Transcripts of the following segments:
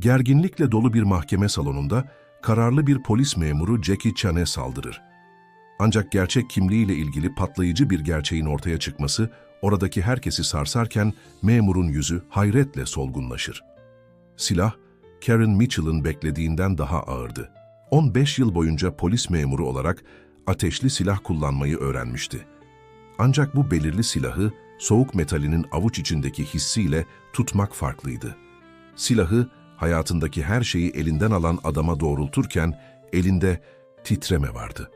Gerginlikle dolu bir mahkeme salonunda kararlı bir polis memuru Jackie Chan'e saldırır. Ancak gerçek kimliğiyle ilgili patlayıcı bir gerçeğin ortaya çıkması oradaki herkesi sarsarken memurun yüzü hayretle solgunlaşır. Silah, Karen Mitchell'ın beklediğinden daha ağırdı. 15 yıl boyunca polis memuru olarak ateşli silah kullanmayı öğrenmişti. Ancak bu belirli silahı soğuk metalinin avuç içindeki hissiyle tutmak farklıydı. Silahı hayatındaki her şeyi elinden alan adama doğrulturken elinde titreme vardı.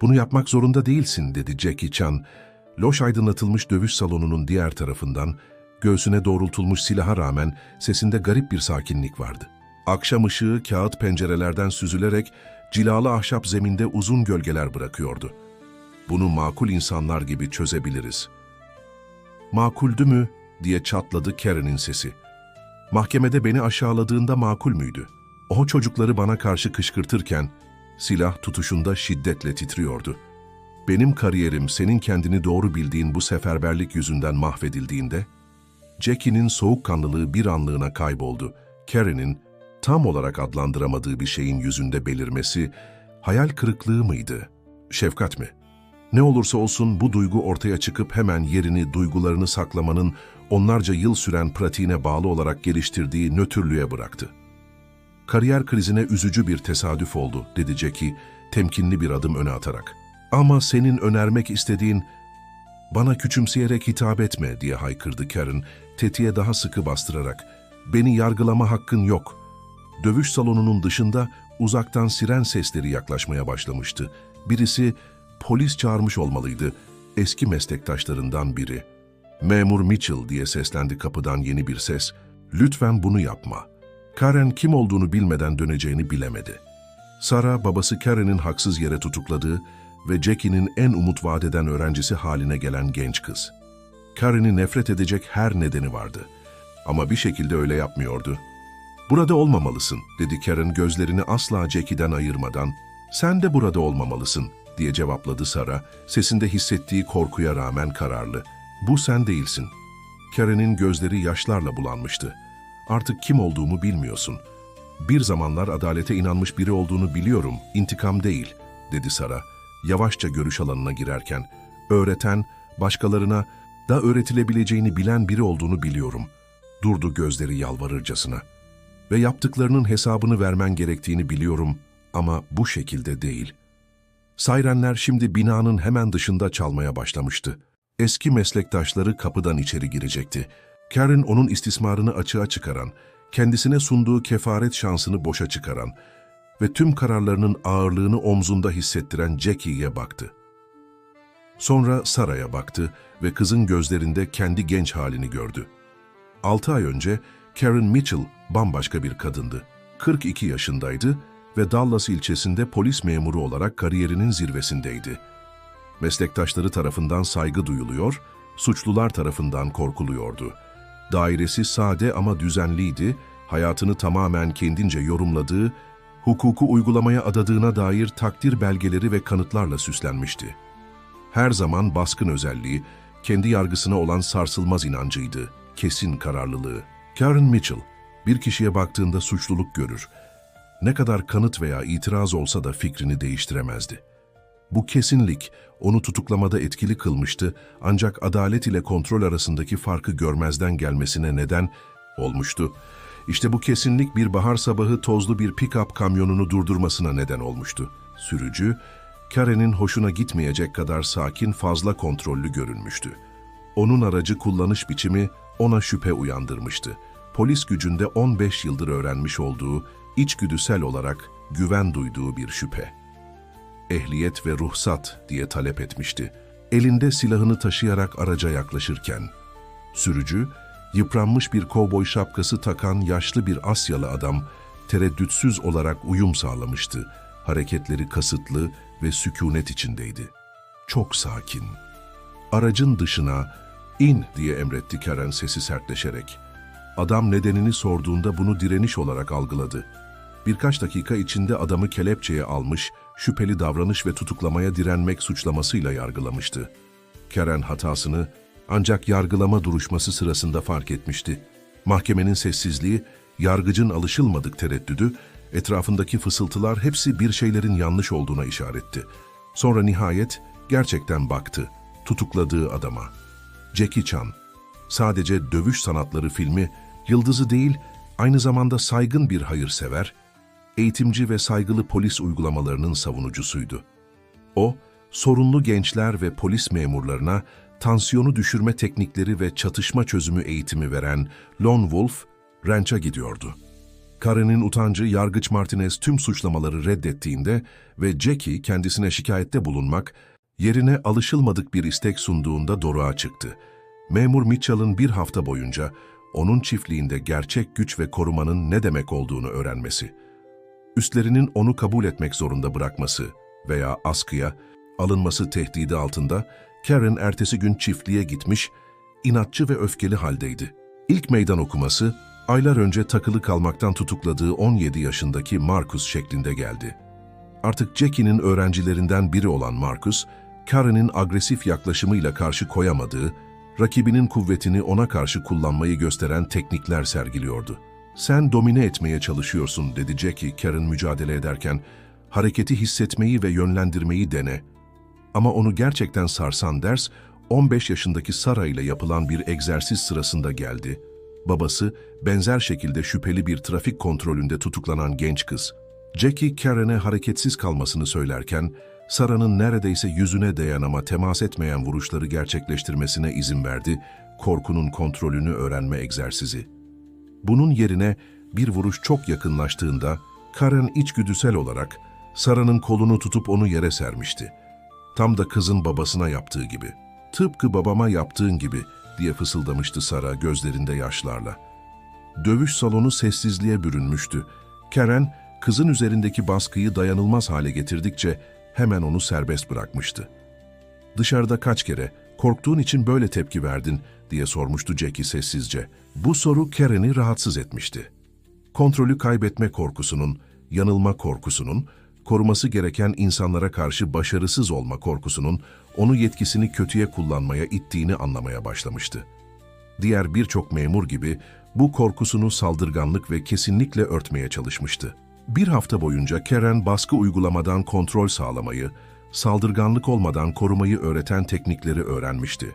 Bunu yapmak zorunda değilsin dedi Jackie Chan. Loş aydınlatılmış dövüş salonunun diğer tarafından göğsüne doğrultulmuş silaha rağmen sesinde garip bir sakinlik vardı. Akşam ışığı kağıt pencerelerden süzülerek cilalı ahşap zeminde uzun gölgeler bırakıyordu. Bunu makul insanlar gibi çözebiliriz. Makuldü mü diye çatladı Karen'in sesi. Mahkemede beni aşağıladığında makul müydü? O çocukları bana karşı kışkırtırken silah tutuşunda şiddetle titriyordu. Benim kariyerim senin kendini doğru bildiğin bu seferberlik yüzünden mahvedildiğinde, Jackie'nin soğukkanlılığı bir anlığına kayboldu. Karen'in tam olarak adlandıramadığı bir şeyin yüzünde belirmesi hayal kırıklığı mıydı? Şefkat mi? Ne olursa olsun bu duygu ortaya çıkıp hemen yerini, duygularını saklamanın onlarca yıl süren pratiğine bağlı olarak geliştirdiği nötrlüğe bıraktı. Kariyer krizine üzücü bir tesadüf oldu, dedi Jackie, temkinli bir adım öne atarak. Ama senin önermek istediğin, bana küçümseyerek hitap etme diye haykırdı Karen, tetiğe daha sıkı bastırarak. Beni yargılama hakkın yok. Dövüş salonunun dışında uzaktan siren sesleri yaklaşmaya başlamıştı. Birisi polis çağırmış olmalıydı. Eski meslektaşlarından biri. Memur Mitchell diye seslendi kapıdan yeni bir ses. Lütfen bunu yapma. Karen kim olduğunu bilmeden döneceğini bilemedi. Sara, babası Karen'in haksız yere tutukladığı ve Jackie'nin en umut vadeden öğrencisi haline gelen genç kız. Karen'i nefret edecek her nedeni vardı. Ama bir şekilde öyle yapmıyordu. Burada olmamalısın, dedi Karen gözlerini asla Jackie'den ayırmadan. Sen de burada olmamalısın, diye cevapladı Sara, sesinde hissettiği korkuya rağmen kararlı. Bu sen değilsin. Karen'in gözleri yaşlarla bulanmıştı. Artık kim olduğumu bilmiyorsun. Bir zamanlar adalete inanmış biri olduğunu biliyorum, intikam değil, dedi Sara, yavaşça görüş alanına girerken. Öğreten, başkalarına da öğretilebileceğini bilen biri olduğunu biliyorum. Durdu gözleri yalvarırcasına. Ve yaptıklarının hesabını vermen gerektiğini biliyorum ama bu şekilde değil. Sayrenler şimdi binanın hemen dışında çalmaya başlamıştı. Eski meslektaşları kapıdan içeri girecekti. Karen onun istismarını açığa çıkaran, kendisine sunduğu kefaret şansını boşa çıkaran ve tüm kararlarının ağırlığını omzunda hissettiren Jackie'ye baktı. Sonra Sara'ya baktı ve kızın gözlerinde kendi genç halini gördü. Altı ay önce Karen Mitchell bambaşka bir kadındı. 42 yaşındaydı ve Dallas ilçesinde polis memuru olarak kariyerinin zirvesindeydi. Meslektaşları tarafından saygı duyuluyor, suçlular tarafından korkuluyordu. Dairesi sade ama düzenliydi, hayatını tamamen kendince yorumladığı, hukuku uygulamaya adadığına dair takdir belgeleri ve kanıtlarla süslenmişti. Her zaman baskın özelliği, kendi yargısına olan sarsılmaz inancıydı, kesin kararlılığı. Karen Mitchell, bir kişiye baktığında suçluluk görür. Ne kadar kanıt veya itiraz olsa da fikrini değiştiremezdi. Bu kesinlik onu tutuklamada etkili kılmıştı ancak adalet ile kontrol arasındaki farkı görmezden gelmesine neden olmuştu. İşte bu kesinlik bir bahar sabahı tozlu bir pick-up kamyonunu durdurmasına neden olmuştu. Sürücü, Karen'in hoşuna gitmeyecek kadar sakin, fazla kontrollü görünmüştü. Onun aracı kullanış biçimi ona şüphe uyandırmıştı. Polis gücünde 15 yıldır öğrenmiş olduğu, içgüdüsel olarak güven duyduğu bir şüphe. Ehliyet ve ruhsat diye talep etmişti. Elinde silahını taşıyarak araca yaklaşırken. Sürücü, yıpranmış bir kovboy şapkası takan yaşlı bir Asyalı adam tereddütsüz olarak uyum sağlamıştı. Hareketleri kasıtlı ve sükunet içindeydi. Çok sakin. Aracın dışına in diye emretti Karen sesi sertleşerek. Adam nedenini sorduğunda bunu direniş olarak algıladı. Birkaç dakika içinde adamı kelepçeye almış, şüpheli davranış ve tutuklamaya direnmek suçlamasıyla yargılamıştı. Karen hatasını ancak yargılama duruşması sırasında fark etmişti. Mahkemenin sessizliği Yargıcın alışılmadık tereddüdü, etrafındaki fısıltılar hepsi bir şeylerin yanlış olduğuna işaretti. Sonra nihayet gerçekten baktı, tutukladığı adama. Jackie Chan, sadece dövüş sanatları filmi, yıldızı değil, aynı zamanda saygın bir hayırsever, eğitimci ve saygılı polis uygulamalarının savunucusuydu. O, sorunlu gençler ve polis memurlarına tansiyonu düşürme teknikleri ve çatışma çözümü eğitimi veren Lone Wolf, ranch'a gidiyordu. Karen'in utancı Yargıç Martinez tüm suçlamaları reddettiğinde ve Jackie kendisine şikayette bulunmak, yerine alışılmadık bir istek sunduğunda doruğa çıktı. Memur Mitchell'ın bir hafta boyunca onun çiftliğinde gerçek güç ve korumanın ne demek olduğunu öğrenmesi, üstlerinin onu kabul etmek zorunda bırakması veya askıya alınması tehdidi altında Karen ertesi gün çiftliğe gitmiş, inatçı ve öfkeli haldeydi. İlk meydan okuması, aylar önce takılı kalmaktan tutukladığı 17 yaşındaki Marcus şeklinde geldi. Artık Jackie'nin öğrencilerinden biri olan Marcus, Karen'in agresif yaklaşımıyla karşı koyamadığı, rakibinin kuvvetini ona karşı kullanmayı gösteren teknikler sergiliyordu. Sen domine etmeye çalışıyorsun dedi Jackie Karen mücadele ederken, hareketi hissetmeyi ve yönlendirmeyi dene. Ama onu gerçekten sarsan ders, 15 yaşındaki Sara ile yapılan bir egzersiz sırasında geldi. Babası, benzer şekilde şüpheli bir trafik kontrolünde tutuklanan genç kız. Jackie, Karen'e hareketsiz kalmasını söylerken, Sara'nın neredeyse yüzüne değen ama temas etmeyen vuruşları gerçekleştirmesine izin verdi, korkunun kontrolünü öğrenme egzersizi. Bunun yerine bir vuruş çok yakınlaştığında, Karen içgüdüsel olarak Sara'nın kolunu tutup onu yere sermişti. Tam da kızın babasına yaptığı gibi. Tıpkı babama yaptığın gibi diye fısıldamıştı Sara gözlerinde yaşlarla. Dövüş salonu sessizliğe bürünmüştü. Karen, kızın üzerindeki baskıyı dayanılmaz hale getirdikçe hemen onu serbest bırakmıştı. Dışarıda kaç kere, korktuğun için böyle tepki verdin diye sormuştu Jackie sessizce. Bu soru Karen'i rahatsız etmişti. Kontrolü kaybetme korkusunun, yanılma korkusunun, koruması gereken insanlara karşı başarısız olma korkusunun onu yetkisini kötüye kullanmaya ittiğini anlamaya başlamıştı. Diğer birçok memur gibi bu korkusunu saldırganlık ve kesinlikle örtmeye çalışmıştı. Bir hafta boyunca Karen baskı uygulamadan kontrol sağlamayı, saldırganlık olmadan korumayı öğreten teknikleri öğrenmişti.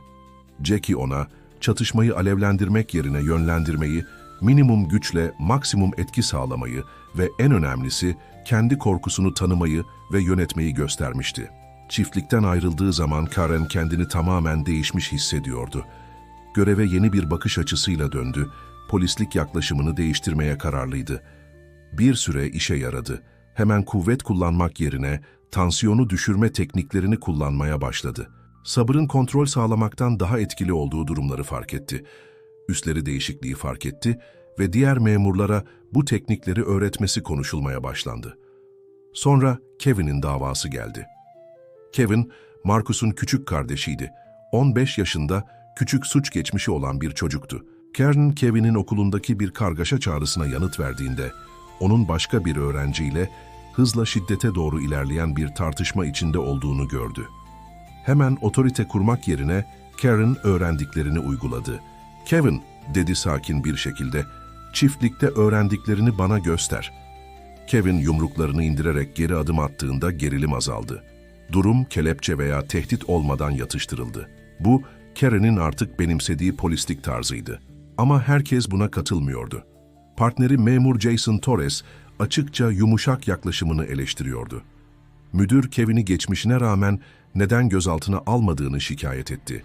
Jackie ona çatışmayı alevlendirmek yerine yönlendirmeyi, minimum güçle maksimum etki sağlamayı ve en önemlisi kendi korkusunu tanımayı ve yönetmeyi göstermişti. Çiftlikten ayrıldığı zaman Karen kendini tamamen değişmiş hissediyordu. Göreve yeni bir bakış açısıyla döndü, polislik yaklaşımını değiştirmeye kararlıydı. Bir süre işe yaradı. Hemen kuvvet kullanmak yerine tansiyonu düşürme tekniklerini kullanmaya başladı. Sabrın kontrol sağlamaktan daha etkili olduğu durumları fark etti. Üstleri değişikliği fark etti ve diğer memurlara bu teknikleri öğretmesi konuşulmaya başlandı. Sonra Kevin'in davası geldi. Kevin, Marcus'un küçük kardeşiydi. 15 yaşında küçük suç geçmişi olan bir çocuktu. Kern, Kevin'in okulundaki bir kargaşa çağrısına yanıt verdiğinde, onun başka bir öğrenciyle hızla şiddete doğru ilerleyen bir tartışma içinde olduğunu gördü. Hemen otorite kurmak yerine Karen öğrendiklerini uyguladı. Kevin, dedi sakin bir şekilde, çiftlikte öğrendiklerini bana göster. Kevin yumruklarını indirerek geri adım attığında gerilim azaldı. Durum kelepçe veya tehdit olmadan yatıştırıldı. Bu, Karen'in artık benimsediği polislik tarzıydı. Ama herkes buna katılmıyordu. Partneri memur Jason Torres açıkça yumuşak yaklaşımını eleştiriyordu. Müdür Kevin'i geçmişine rağmen neden gözaltına almadığını şikayet etti.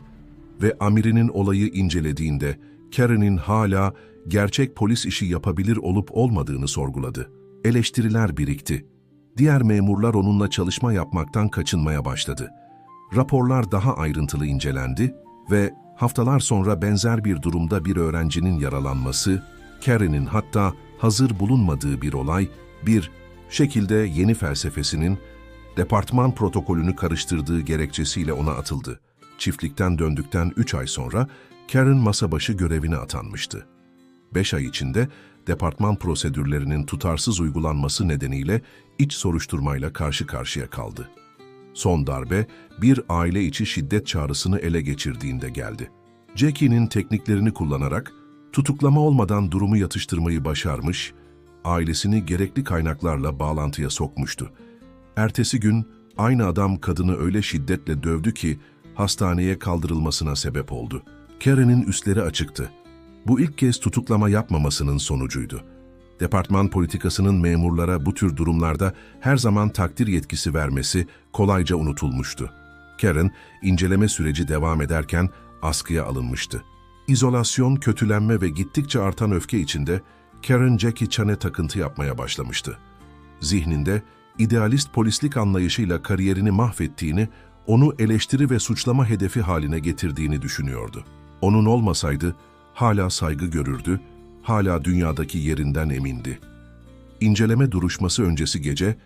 Ve amirinin olayı incelediğinde Karen'in hala gerçek polis işi yapabilir olup olmadığını sorguladı. Eleştiriler birikti. Diğer memurlar onunla çalışma yapmaktan kaçınmaya başladı. Raporlar daha ayrıntılı incelendi ve haftalar sonra benzer bir durumda bir öğrencinin yaralanması, Karen'in hatta hazır bulunmadığı bir olay, bir şekilde yeni felsefesinin departman protokolünü karıştırdığı gerekçesiyle ona atıldı. Çiftlikten döndükten üç ay sonra Karen masa başı görevine atanmıştı. Beş ay içinde departman prosedürlerinin tutarsız uygulanması nedeniyle iç soruşturmayla karşı karşıya kaldı. Son darbe bir aile içi şiddet çağrısını ele geçirdiğinde geldi. Jackie'nin tekniklerini kullanarak Tutuklama olmadan durumu yatıştırmayı başarmış, ailesini gerekli kaynaklarla bağlantıya sokmuştu. Ertesi gün aynı adam kadını öyle şiddetle dövdü ki hastaneye kaldırılmasına sebep oldu. Karen'in üstleri açıktı. Bu ilk kez tutuklama yapmamasının sonucuydu. Departman politikasının memurlara bu tür durumlarda her zaman takdir yetkisi vermesi kolayca unutulmuştu. Karen, inceleme süreci devam ederken askıya alınmıştı. İzolasyon, kötülenme ve gittikçe artan öfke içinde Karen Jackie Chan'e takıntı yapmaya başlamıştı. Zihninde idealist polislik anlayışıyla kariyerini mahvettiğini, onu eleştiri ve suçlama hedefi haline getirdiğini düşünüyordu. Onun olmasaydı hala saygı görürdü, hala dünyadaki yerinden emindi. İnceleme duruşması öncesi gece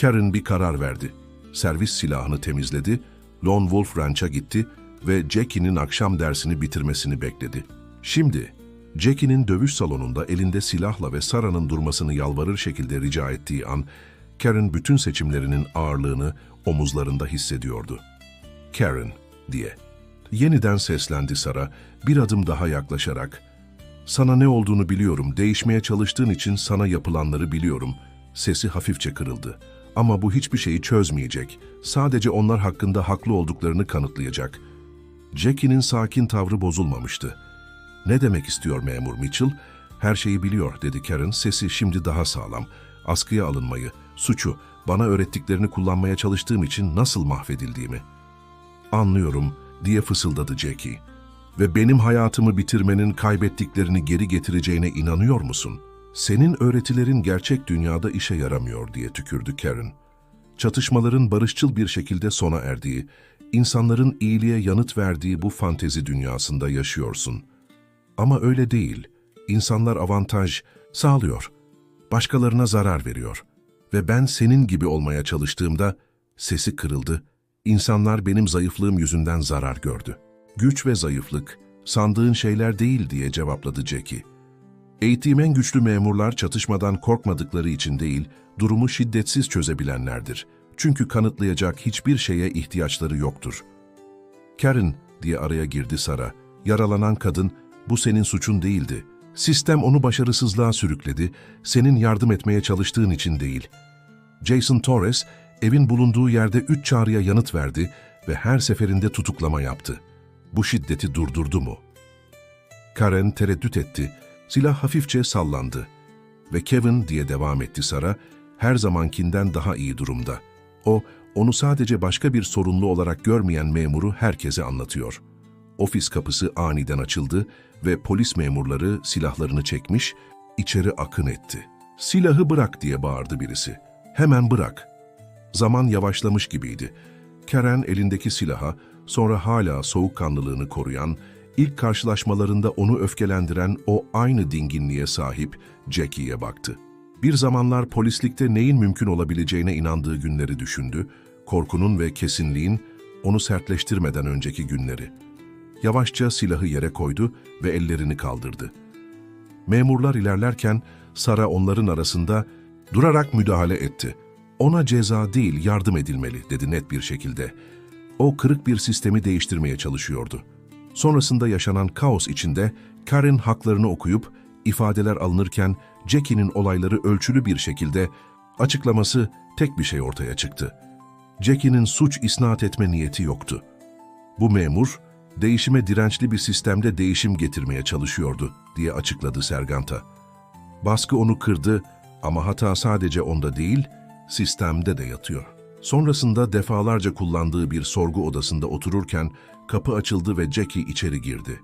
Karen bir karar verdi. Servis silahını temizledi, Lone Wolf Ranch'a gitti ve Jackie'nin akşam dersini bitirmesini bekledi. Şimdi Jackie'nin dövüş salonunda elinde silahla ve Sarah'nın durmasını yalvarır şekilde rica ettiği an, Karen bütün seçimlerinin ağırlığını omuzlarında hissediyordu. Karen diye. Yeniden seslendi Sara, bir adım daha yaklaşarak. Sana ne olduğunu biliyorum, değişmeye çalıştığın için sana yapılanları biliyorum. Sesi hafifçe kırıldı. Ama bu hiçbir şeyi çözmeyecek. Sadece onlar hakkında haklı olduklarını kanıtlayacak. Jackie'nin sakin tavrı bozulmamıştı. Ne demek istiyor memur Mitchell? Her şeyi biliyor dedi Karen, sesi şimdi daha sağlam. Askıya alınmayı, suçu, bana öğrettiklerini kullanmaya çalıştığım için nasıl mahvedildiğimi. Anlıyorum diye fısıldadı Jackie. Ve benim hayatımı bitirmenin kaybettiklerini geri getireceğine inanıyor musun? Senin öğretilerin gerçek dünyada işe yaramıyor diye tükürdü Karen. Çatışmaların barışçıl bir şekilde sona erdiği, insanların iyiliğe yanıt verdiği bu fantezi dünyasında yaşıyorsun. Ama öyle değil. İnsanlar avantaj sağlıyor. Başkalarına zarar veriyor. Ve ben senin gibi olmaya çalıştığımda sesi kırıldı. İnsanlar benim zayıflığım yüzünden zarar gördü. Güç ve zayıflık, sandığın şeyler değil diye cevapladı Jackie. Eğitimen güçlü memurlar çatışmadan korkmadıkları için değil, durumu şiddetsiz çözebilenlerdir. Çünkü kanıtlayacak hiçbir şeye ihtiyaçları yoktur. Karen diye araya girdi Sara. Yaralanan kadın, bu senin suçun değildi. Sistem onu başarısızlığa sürükledi, senin yardım etmeye çalıştığın için değil. Jason Torres, evin bulunduğu yerde üç çağrıya yanıt verdi ve her seferinde tutuklama yaptı. Bu şiddeti durdurdu mu? Karen tereddüt etti, silah hafifçe sallandı. Ve Kevin diye devam etti Sara, her zamankinden daha iyi durumda. O, onu sadece başka bir sorunlu olarak görmeyen memuru herkese anlatıyor. Ofis kapısı aniden açıldı ve polis memurları silahlarını çekmiş, içeri akın etti. Silahı bırak diye bağırdı birisi. Hemen bırak. Zaman yavaşlamış gibiydi. Karen elindeki silaha, sonra hala soğukkanlılığını koruyan, ilk karşılaşmalarında onu öfkelendiren o aynı dinginliğe sahip Jackie'ye baktı. Bir zamanlar polislikte neyin mümkün olabileceğine inandığı günleri düşündü, korkunun ve kesinliğin onu sertleştirmeden önceki günleri. Yavaşça silahı yere koydu ve ellerini kaldırdı. Memurlar ilerlerken Sara onların arasında durarak müdahale etti. Ona ceza değil yardım edilmeli dedi net bir şekilde. O kırık bir sistemi değiştirmeye çalışıyordu. Sonrasında yaşanan kaos içinde Karen haklarını okuyup ifadeler alınırken Jackie'nin olayları ölçülü bir şekilde açıklaması tek bir şey ortaya çıktı. Jackie'nin suç isnat etme niyeti yoktu. Bu memur, değişime dirençli bir sistemde değişim getirmeye çalışıyordu diye açıkladı Serganta. Baskı onu kırdı ama hata sadece onda değil, sistemde de yatıyor. Sonrasında defalarca kullandığı bir sorgu odasında otururken kapı açıldı ve Jackie içeri girdi.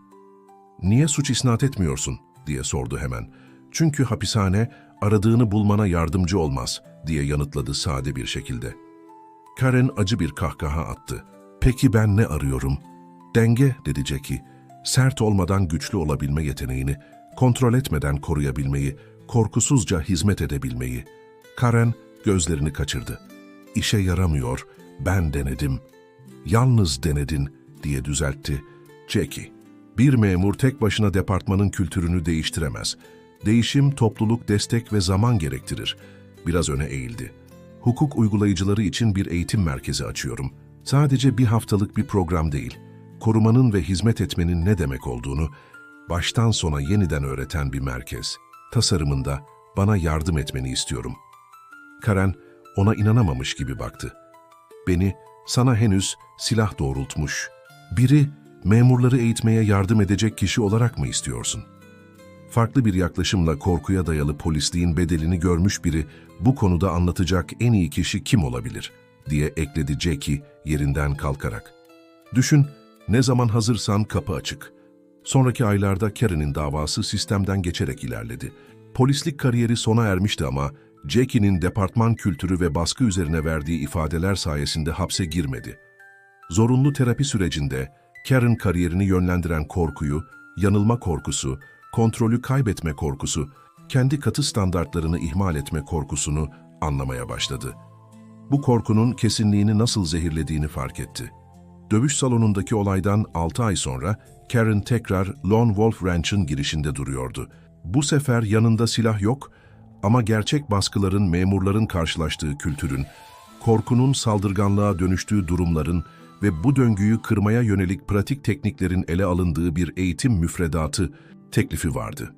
''Niye suç isnat etmiyorsun?'' diye sordu hemen. ''Çünkü hapishane aradığını bulmana yardımcı olmaz.'' diye yanıtladı sade bir şekilde. Karen acı bir kahkaha attı. ''Peki ben ne arıyorum?'' ''Denge'' dedi Jackie. ''Sert olmadan güçlü olabilme yeteneğini, kontrol etmeden koruyabilmeyi, korkusuzca hizmet edebilmeyi.'' Karen gözlerini kaçırdı. ''İşe yaramıyor, ben denedim.'' ''Yalnız denedin.'' diye düzeltti Jackie. Bir memur tek başına departmanın kültürünü değiştiremez. Değişim, topluluk, destek ve zaman gerektirir. Biraz öne eğildi. Hukuk uygulayıcıları için bir eğitim merkezi açıyorum. Sadece bir haftalık bir program değil. Korumanın ve hizmet etmenin ne demek olduğunu, baştan sona yeniden öğreten bir merkez. Tasarımında bana yardım etmeni istiyorum. Karen ona inanamamış gibi baktı. Beni sana henüz silah doğrultmuş. Biri memurları eğitmeye yardım edecek kişi olarak mı istiyorsun? Farklı bir yaklaşımla korkuya dayalı polisliğin bedelini görmüş biri bu konuda anlatacak en iyi kişi kim olabilir diye ekledi Jackie yerinden kalkarak. Düşün, ne zaman hazırsan kapı açık. Sonraki aylarda Karen'in davası sistemden geçerek ilerledi. Polislik kariyeri sona ermişti ama Jackie'nin departman kültürü ve baskı üzerine verdiği ifadeler sayesinde hapse girmedi. Zorunlu terapi sürecinde Karen kariyerini yönlendiren korkuyu, yanılma korkusu, kontrolü kaybetme korkusu, kendi katı standartlarını ihmal etme korkusunu anlamaya başladı. Bu korkunun kesinliğini nasıl zehirlediğini fark etti. Dövüş salonundaki olaydan 6 ay sonra Karen tekrar Lone Wolf Ranch'ın girişinde duruyordu. Bu sefer yanında silah yok ama gerçek baskıların memurların karşılaştığı kültürün, korkunun saldırganlığa dönüştüğü durumların ve bu döngüyü kırmaya yönelik pratik tekniklerin ele alındığı bir eğitim müfredatı teklifi vardı.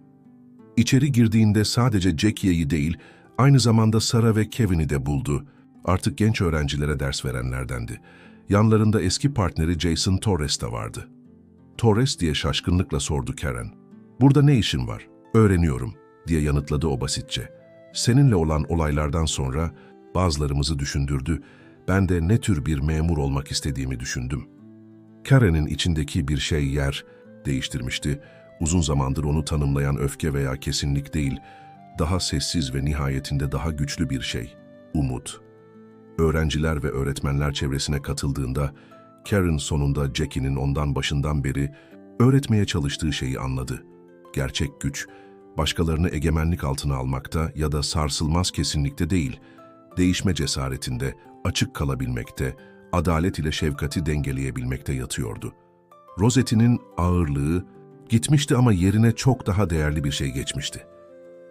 İçeri girdiğinde sadece Jackie'yi değil, aynı zamanda Sara ve Kevin'i de buldu. Artık genç öğrencilere ders verenlerdendi. Yanlarında eski partneri Jason Torres de vardı. Torres diye şaşkınlıkla sordu Karen. Burada ne işin var? Öğreniyorum, diye yanıtladı o basitçe. Seninle olan olaylardan sonra bazılarımızı düşündürdü. Ben de ne tür bir memur olmak istediğimi düşündüm. Karen'in içindeki bir şey yer değiştirmişti. Uzun zamandır onu tanımlayan öfke veya kesinlik değil, daha sessiz ve nihayetinde daha güçlü bir şey, umut. Öğrenciler ve öğretmenler çevresine katıldığında, Karen sonunda Jackie'nin ondan başından beri öğretmeye çalıştığı şeyi anladı. Gerçek güç, başkalarını egemenlik altına almakta ya da sarsılmaz kesinlikte değil, değişme cesaretinde, açık kalabilmekte, adalet ile şefkati dengeleyebilmekte yatıyordu. Rosette'nin ağırlığı gitmişti ama yerine çok daha değerli bir şey geçmişti.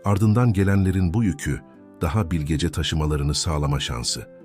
Ardından gelenlerin bu yükü daha bilgece taşımalarını sağlama şansı.